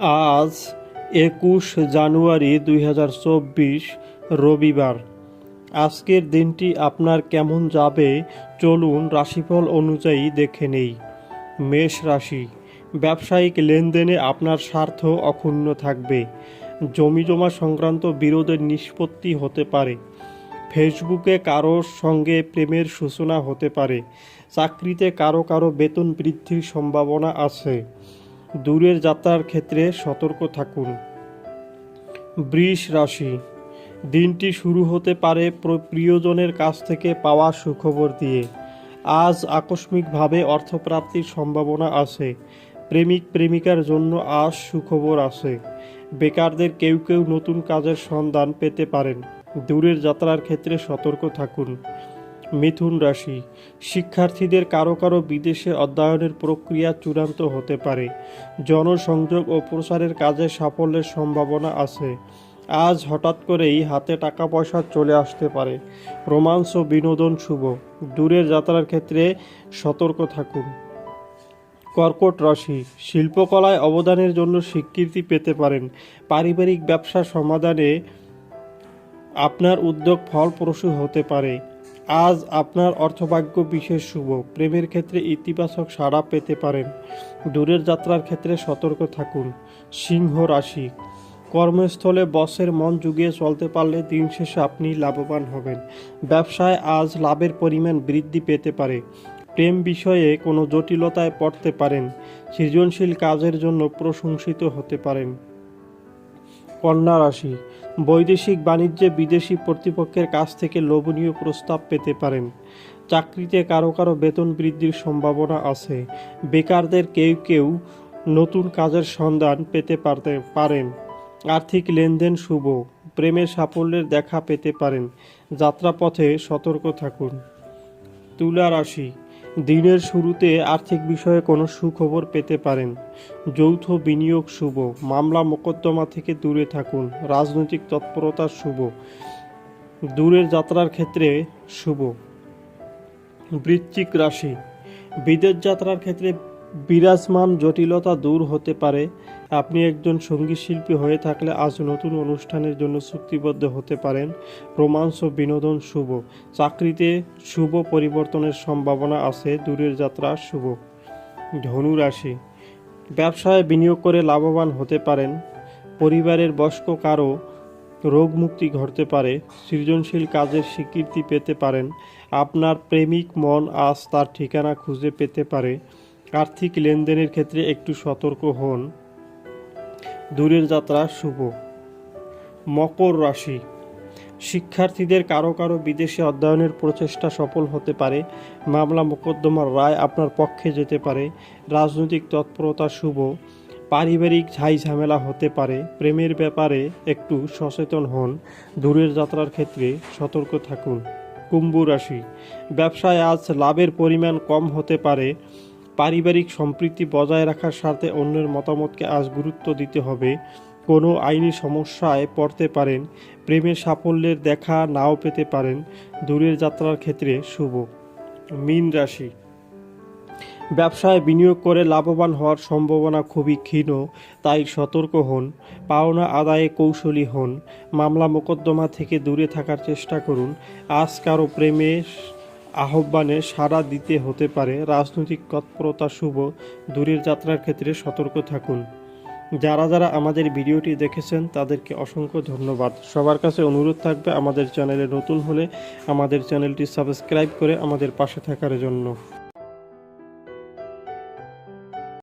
আজ একুশ জানুয়ারি দুই হাজার চব্বিশ রবিবার। আজকের দিনটি আপনার কেমন যাবে চলুন রাশিফল অনুযায়ী দেখে নেই। মেষ রাশি, ব্যবসায়িক লেনদেনে আপনার স্বার্থ অক্ষুণ্ণ থাকবে। জমিজমা সংক্রান্ত বিরোধের নিষ্পত্তি হতে পারে। ফেসবুকে কারোর সঙ্গে প্রেমের সূচনা হতে পারে। চাকরিতে কারও কারও বেতন বৃদ্ধির সম্ভাবনা আছে। দূরের যাত্রার ক্ষেত্রে সতর্ক থাকুন। বৃষ রাশি, দিনটি শুরু হতে পারে প্র- প্রিয়জনের কাছ থেকে পাওয়া সুখবর দিয়ে। আজ আকস্মিকভাবে অর্থপ্রাপ্তির সম্ভাবনা আছে। প্রেমিক প্রেমিকার জন্য আজ সুখবর আছে। বেকারদের কেউ কেউ নতুন কাজের সন্ধান পেতে পারেন। দূরের যাত্রার ক্ষেত্রে সতর্ক থাকুন। মিথুন রাশি। শিক্ষার্থীদের কারও কারও বিদেশে অধ্যয়নের প্রক্রিয়া চূড়ান্ত হতে পারে। জনসংযোগ ও প্রচারের কাজে সাফল্যের সম্ভাবনা আছে। আজ হঠাৎ করেই হাতে টাকা পয়সা চলে আসতে পারে। রোমাঞ্চ ও বিনোদন শুভ। দূরের যাত্রার ক্ষেত্রে সতর্ক থাকুন। কর্কট রাশি। শিল্পকলায় অবদানের জন্য স্বীকৃতি পেতে পারেন। পারিবারিক ব্যবসা সমাধানে আপনার উদ্যোগ ফলপ্রসূ হতে পারে। আজ আপনার অর্থভাগ্য বিশেষ শুভ। প্রেমের ক্ষেত্রে ইতিবাচক সাড়া পেতে পারেন। দূরের যাত্রার ক্ষেত্রে সতর্ক থাকুন। সিংহ রাশি। কর্মস্থলে বসের মন জুগিয়ে চলতে পারলে দিন শেষে আপনি লাভবান হবেন। ব্যবসায় আজ লাভের পরিমাণ বৃদ্ধি পেতে পারে। প্রেম বিষয়ে কোনো জটিলতায় পড়তে পারেন। সৃজনশীল কাজের জন্য প্রশংসিত হতে পারেন। কন্যা রাশি। বৈদেশিক বাণিজ্যে বিদেশি কর্তৃপক্ষের কাছ থেকে লোভনীয় প্রস্তাব পেতে পারেন। চাকরিতে কারও কারও বেতন বৃদ্ধির সম্ভাবনা আছে। বেকারদের কেউ কেউ নতুন কাজের সন্ধান পেতে পারতে পারেন। আর্থিক লেনদেন শুভ, প্রেমের সাফল্যের দেখা পেতে পারেন। যাত্রাপথে সতর্ক থাকুন। তুলা রাশি দিনের শুরুতে আর্থিক বিষয়ে কোনো সুখবর পেতে পারেন। যৌথ বিনিয়োগ শুভ। মামলা মোকদ্দমা থেকে দূরে থাকুন। রাজনৈতিক তৎপরতা শুভ। দূরের যাত্রার ক্ষেত্রে শুভ। বৃশ্চিক রাশি। বিদেশ যাত্রার ক্ষেত্রে বিরাজমান জটিলতা দূর হতে পারে। আপনি একজন সংগীত শিল্পী হয়ে থাকলে আজ নতুন অনুষ্ঠানের জন্য চুক্তিবদ্ধ হতে পারেন। রোমাঞ্চ বিনোদন শুভ। চাকরিতে শুভ পরিবর্তনের সম্ভাবনা আছে। দূরের যাত্রা শুভ। ধনু রাশি। ব্যবসায় বিনিয়োগ করে লাভবান হতে পারেন। পরিবারের বয়স্ক কারও রোগ মুক্তি ঘটতে পারে। সৃজনশীল কাজের স্বীকৃতি পেতে পারেন। আপনার প্রেমিক মন আজ তার ঠিকানা খুঁজে পেতে পারে। আর্থিক লেনদেনের ক্ষেত্রে একটু সতর্ক হন। দূরের যাত্রা শুভ। মকর রাশি। শিক্ষার্থীদের কারও কারও বিদেশে অধ্যয়নের প্রচেষ্টা সফল হতে পারে। মামলা মোকদ্দমার রায় আপনার পক্ষে যেতে পারে। রাজনৈতিক তৎপরতা শুভ। পারিবারিক ঝাই ঝামেলা হতে পারে। প্রেমের ব্যাপারে একটু সচেতন হন। দূরের যাত্রার ক্ষেত্রে সতর্ক থাকুন। কুম্ভ রাশি। ব্যবসায় আজ লাভের পরিমাণ কম হতে পারে। পারিবারিক সম্প্রীতি বজায় রাখার স্বার্থে অন্যের মতামতকে আজ গুরুত্ব দিতে হবে। কোনো আইনি সমস্যায় পড়তে পারেন প্রেমের সাফল্যের দেখা নাও পেতে পারেন। দূরের যাত্রার ক্ষেত্রে শুভ। মীন রাশি। ব্যবসায় বিনিয়োগ করে লাভবান হওয়ার সম্ভাবনা খুবই ক্ষীণ, তাই সতর্ক হন। পাওনা আদায়ে কৌশলী হন। মামলা মোকদ্দমা থেকে দূরে থাকার চেষ্টা করুন। আজ কারও প্রেমে আহ্বানে সাড়া দিতে হতে পারে রাজনৈতিক তৎপরতা শুভ দূরের যাত্রার ক্ষেত্রে সতর্ক থাকুন। যারা যারা আমাদের ভিডিওটি দেখেছেন, তাদেরকে অসংখ্য ধন্যবাদ। সবার কাছে অনুরোধ থাকবে আমাদের চ্যানেলে নতুন হলে আমাদের চ্যানেলটি সাবস্ক্রাইব করে আমাদের পাশে থাকার জন্য।